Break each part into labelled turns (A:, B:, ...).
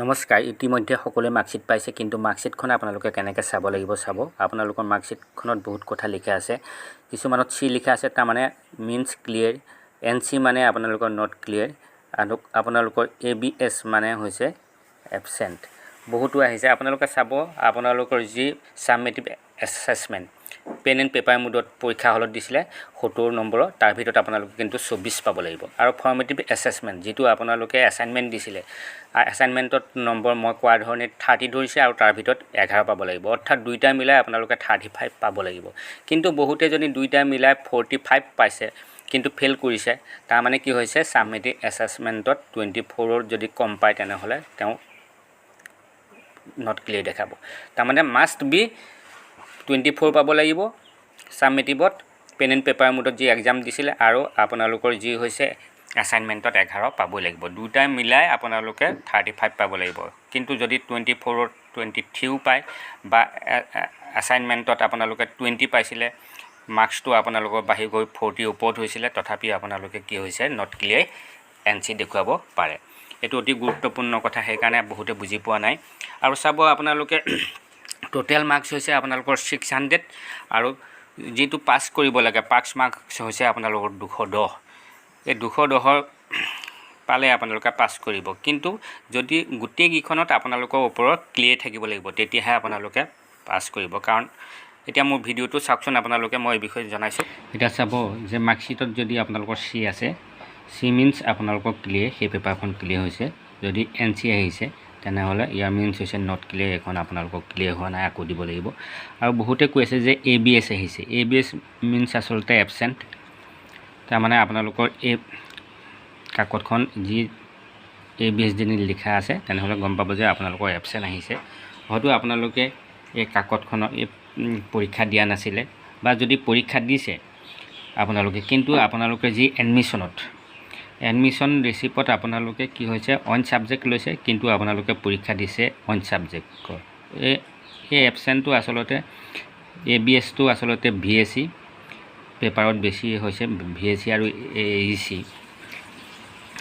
A: নমস্কাৰ, ইতিমধ্যে সকলোৱে মাৰ্কশ্বিট পাইছে, কিন্তু মাৰ্কশ্বিটখন আপোনালোকে কেনেকৈ চাব লাগিব চাব। আপোনালোকৰ মাৰ্কশ্বিটখনত বহুত কথা লিখা আছে। কিছুমানত চি লিখা আছে, তাৰমানে মিনছ ক্লিয়াৰ এন চি মানে আপোনালোকৰ নট ক্লিয়াৰ আৰু আপোনালোকৰ এ বি এছ মানে হৈছে এবচেণ্ট বহুতো আহিছে, আপোনালোকে চাব, আপোনালোকৰ যি summative assessment pen and paper মুডত পৰীক্ষা হলত দিছিলে, সত্তৰ নম্বৰৰ, তাৰ ভিতৰত আপোনালোকে কিন্তু চৌবিছ পাব লাগিব। আৰু ফৰ্মেটিভ এছেচমেণ্ট যিটো আপোনালোকে এছাইনমেণ্ট দিছিলে এছাইনমেণ্টত নম্বৰ মই কোৱা ধৰণে থাৰ্টি ধৰিছে আৰু তাৰ ভিতৰত এঘাৰ পাব লাগিব। অৰ্থাৎ দুইটা মিলাই আপোনালোকে থাৰ্টি ফাইভ পাব লাগিব। কিন্তু বহুতে যদি দুইটা মিলাই ফৰ্টি ফাইভ পাইছে, কিন্তু ফেইল কৰিছে তাৰমানে কি হৈছে ছাবমেটিভ এছেচমেণ্টত টুৱেণ্টি ফ'ৰৰ যদি কম পায় তেনেহ'লে তেওঁ নট ক্লিয়াৰ দেখাব। তাৰমানে মাষ্ট বি টুৱেণ্টি ফ'ৰ পাব লাগিব। ছাবমেটিভত পেন এণ্ড পেপাৰ মুডত যি এক্সাম দিছিলে আৰু আপোনালোকৰ যি হৈছে এছাইনমেণ্টত এঘাৰ পাবই লাগিব। দুটাই মিলাই আপোনালোকে থাৰ্টি ফাইভ পাব লাগিব। কিন্তু যদি টুৱেণ্টি ফ'ৰত টুৱেণ্টি থ্ৰীও পায় বা এছাইনমেণ্টত আপোনালোকে টুৱেণ্টি পাইছিলে মাৰ্কছটো আপোনালোকৰ বাঢ়ি গৈ ফৰ্টিৰ ওপৰত হৈছিলে তথাপি আপোনালোকে কি হৈছে নট ক্লিয়াৰ এন চি দেখুৱাব পাৰে। এইটো অতি গুৰুত্বপূৰ্ণ কথা, সেইকাৰণে বহুতে বুজি পোৱা নাই। আৰু চাব আপোনালোকে টোটেল মাৰ্কছ হৈছে আপোনালোকৰ ছিক্স হাণ্ড্ৰেড আৰু যিটো পাছ কৰিব লাগে পাছ মাৰ্কছ হৈছে আপোনালোকৰ দুশ দহ। এই দুশ দহৰ পালে আপোনালোকে পাছ কৰিব। কিন্তু যদি গোটেইকেইখনত আপোনালোকৰ ওপৰত ক্লিয়াৰ থাকিব লাগিব, তেতিয়াহে আপোনালোকে পাছ কৰিব। কাৰণ এতিয়া মোৰ ভিডিঅ'টো চাওকচোন, আপোনালোকে মই এই বিষয়ে জনাইছোঁ। এতিয়া চাব যে মাৰ্কশ্বিটত যদি আপোনালোকৰ চি আছে চি মিনছ আপোনালোকৰ ক্লিয়াৰ সেই পেপাৰখন ক্লিয়াৰ হৈছে। যদি এন চি আহিছে তেনেহ'লে ইয়াৰ মিনছ হৈছে নট ক্লিয়াৰ এইখন আপোনালোকক ক্লিয়াৰ হোৱা নাই, আকৌ দিব লাগিব। আৰু বহুতে কৈ আছে যে এ বি এছ আহিছে। এ বি এছ মিনছ আচলতে এবচেণ্ট তাৰমানে আপোনালোকৰ এই কাকতখন যি এ বি এছ ডি লিখা আছে, তেনেহ'লে গম পাব যে আপোনালোকৰ এবচেণ্ট আহিছে। হয়তো আপোনালোকে এই কাকতখনৰ এই পৰীক্ষা দিয়া নাছিলে, বা যদি পৰীক্ষা দিছে, আপোনালোকে, কিন্তু আপোনালোকে যি এডমিশ্যনত এডমিশ্যন ৰিচিপ্টত আপোনালোকে কি হৈছে অইন ছাবজেক্ট লৈছে, কিন্তু আপোনালোকে পৰীক্ষা দিছে অইন ছাবজেক্টৰ এই এই এবচেণ্টটো আচলতে এ বি এছটো আচলতে ভি এছ চি পেপাৰত বেছি হৈছে ভি এছ চি আৰু এ ই চি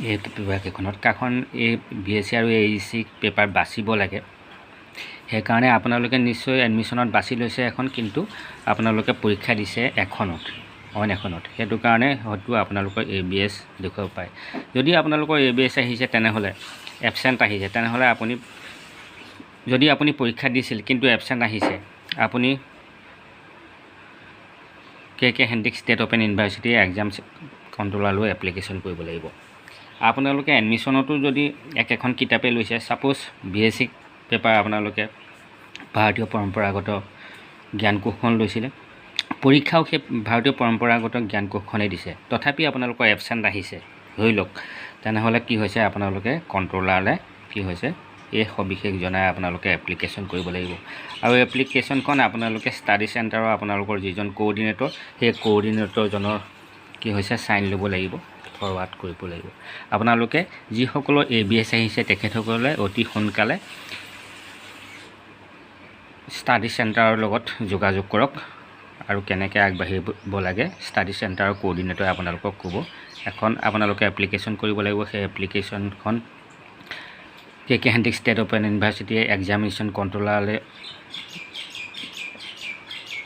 A: এই পেপাৰকেইখনত কাৰণ এই ভি এছ চি আৰু এ ই চি পেপাৰ বাচিব লাগে। সেইকাৰণে আপোনালোকে নিশ্চয় এডমিশ্যনত বাছি লৈছে এখন, কিন্তু আপোনালোকে পৰীক্ষা দিছে এখনত। অইন এখনত। সেইটো কাৰণে হয়তো আপোনালোকৰ এ বি এছ দেখুৱাব পাৰে। যদি আপোনালোকৰ এ বি এছ আহিছে তেনেহ'লে এবচেণ্ট আহিছে। তেনেহ'লে আপুনি যদি আপুনি পৰীক্ষা দিছিল কিন্তু এবচেণ্ট আহিছে আপুনি K K Handique state open university exam কণ্ট্ৰলাৰলৈ application কৰিব লাগিব। আপোনালোকে এডমিশ্যনতো যদি একেখন কিতাপে লৈছে ছাপ'জ বি এছ চি পেপাৰ আপোনালোকে ভাৰতীয় পৰম্পৰাগত জ্ঞানকোষখন লৈছিলে পৰীক্ষাও সেই ভাৰতীয় পৰম্পৰাগত জ্ঞানকোষখনেই দিছে। তথাপি আপোনালোকৰ এবচেণ্ট আহিছে। ধৰি লওক, তেনেহ'লে কি হৈছে আপোনালোকে কণ্ট্ৰলাৰলৈ কি হৈছে? এই সবিশেষ জনাই আপোনালোকে এপ্লিকেশ্যন কৰিব লাগিব। আৰু এপ্লিকেশ্যনখন আপোনালোকে ষ্টাডি চেণ্টাৰৰ আপোনালোকৰ যিজন কোঅৰ্ডিনেটৰ সেই কোঅৰ্ডিনেটৰজনৰ কি হৈছে? চাইন ল'ব লাগিব ফৰৱাৰ্ড কৰিব লাগিব। আপোনালোকে যিসকলৰ এ বি এছ আহিছে, তেখেতসকলে অতি সোনকালে ষ্টাডি চেণ্টাৰৰ লগত যোগাযোগ কৰক। আৰু কেনেকৈ আগবাঢ়িব লাগে ষ্টাডি চেণ্টাৰৰ কোঅৰ্ডিনেটৰে আপোনালোকক ক'ব। এখন আপোনালোকে এপ্লিকেশ্যন কৰিব লাগিব সেই এপ্লিকেশ্যনখন K K Handique state open ইউনিভাৰ্চিটিয়ে examination কণ্ট্ৰলাৰলৈ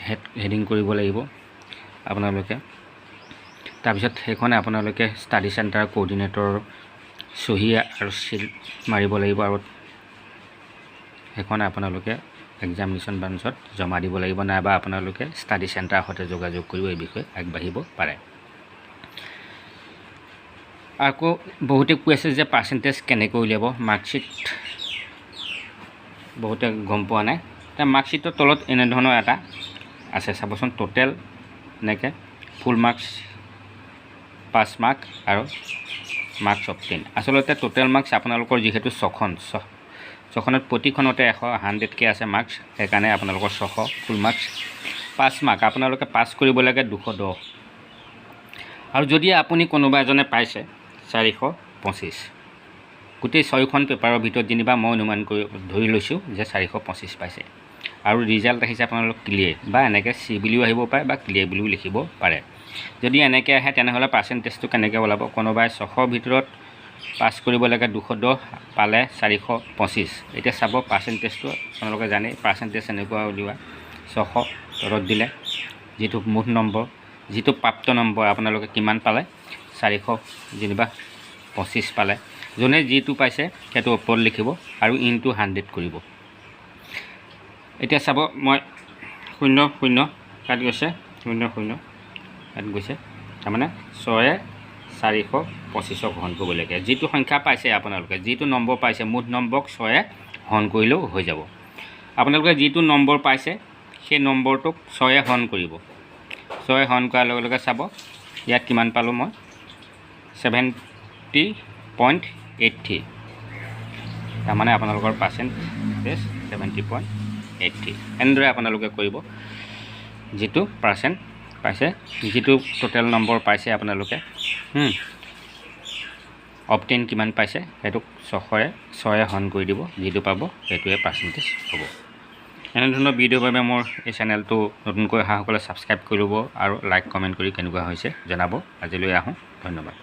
A: হেড কৰিব লাগিব আপোনালোকে। তাৰপিছত সেইখন আপোনালোকে ষ্টাডি চেণ্টাৰ কোঅৰ্ডিনেটৰ চহী আৰু চিল মাৰিব লাগিব আৰু সেইখন আপোনালোকে এক্সামিনেশ্যন ব্ৰাঞ্চত জমা দিব লাগিব নাইবা আপোনালোকে ষ্টাডি চেণ্টাৰৰ সৈতে যোগাযোগ কৰিব এই বিষয়ে আগবাঢ়িব পাৰে। আকৌ বহুতে কৈ আছে যে পাৰ্চেণ্টেজ কেনেকৈ উলিয়াব? মাৰ্কশ্বিট বহুতে গম পোৱা নাই। এতিয়া মাৰ্কশ্বিটৰ তলত এনেধৰণৰ এটা আছে চাবচোন টোটেল এনেকৈ ফুল মাৰ্কছ পাঁচ মাৰ্ক আৰু মাৰ্কছ অফ টেন আচলতে টোটেল মাৰ্কছ আপোনালোকৰ যিহেতু ছখন ছ ছখনত প্ৰতিখনতে এশ হাণ্ড্ৰেডকৈ আছে মাৰ্কছ সেইকাৰণে আপোনালোকৰ ছশ ফুল মাৰ্কছ পাঁচ মাৰ্ক আপোনালোকে পাছ কৰিব লাগে দুশ দহ। আৰু যদি আপুনি কোনোবা এজনে পাইছে, চাৰিশ পঁচিছ। গোটেই ছয়খন পেপাৰৰ ভিতৰত যেনিবা মই অনুমান কৰি, ধৰি লৈছোঁ যে চাৰিশ পঁচিছ পাইছে। আৰু ৰিজাল্ট আহিছে আপোনালোক ক্লিয়াৰ বা এনেকৈ চি বুলিও আহিব পাৰে বা ক্লিয়াৰ বুলিও লিখিব পাৰে। যদি এনেকৈ আহে, তেনেহ'লে পাৰ্চেণ্টেজটো কেনেকৈ ওলাব? কোনোবাই ছশৰ ভিতৰত পাছ কৰিব লাগে দুশ দহ পালে চাৰিশ পঁচিছ। এতিয়া চাব পাৰ্চেণ্টেজটো আপোনালোকে জানেই পাৰ্চেণ্টেজ এনেকুৱা উলিওৱা। ছশ তলত দিলে যিটো মুঠ নম্বৰ যিটো প্ৰাপ্ত নম্বৰ আপোনালোকে কিমান পালে চাৰিশ যেনিবা পঁচিছ পালে। যোনে যিটো পাইছে সেইটো ওপৰত লিখিব আৰু ইনটু হাণ্ড্ৰেড কৰিব। এতিয়া চাব মই শূন্য শূন্য কাট গৈছে শূন্য শূন্য কাট গৈছে। তাৰমানে ছয়ে চাৰিশ হৰণ কৰিব লাগে যিটো সংখ্যা পাইছে আপোনালোকে যিটো নম্বৰ পাইছে মুঠ নম্বৰক ছয়ে হৰণ কৰিলেও হৈ যাব। আপোনালোকে যিটো নম্বৰ পাইছে সেই নম্বৰটোক ছয়ে হৰণ কৰিব। ছয়ে হৰণ কৰাৰ লগে লগে চাব ইয়াত কিমান পালোঁ মই? ছেভেণ্টি পইণ্ট এইট থ্ৰী তাৰমানে আপোনালোকৰ percentage seventy point eight three এনেদৰে আপোনালোকে কৰিব। যিটো পাৰ্চেণ্ট পাইছে যিটো টোটেল নম্বৰ পাইছে আপোনালোকে অপটেন কিমান পাইছে সেইটোক ছশৰে ছয়ে হৰণ কৰি দিব যিটো পাব সেইটোৱে পাৰ্চেণ্টেজ হ'ব। এনেধৰণৰ ভিডিঅ'ৰ বাবে মোৰ এই চেনেলটো নতুনকৈ অহাসকলে ছাবস্ক্ৰাইব কৰিব আৰু লাইক কমেণ্ট কৰি কেনেকুৱা হৈছে জনাব। আজিলৈ আহোঁ ধন্যবাদ।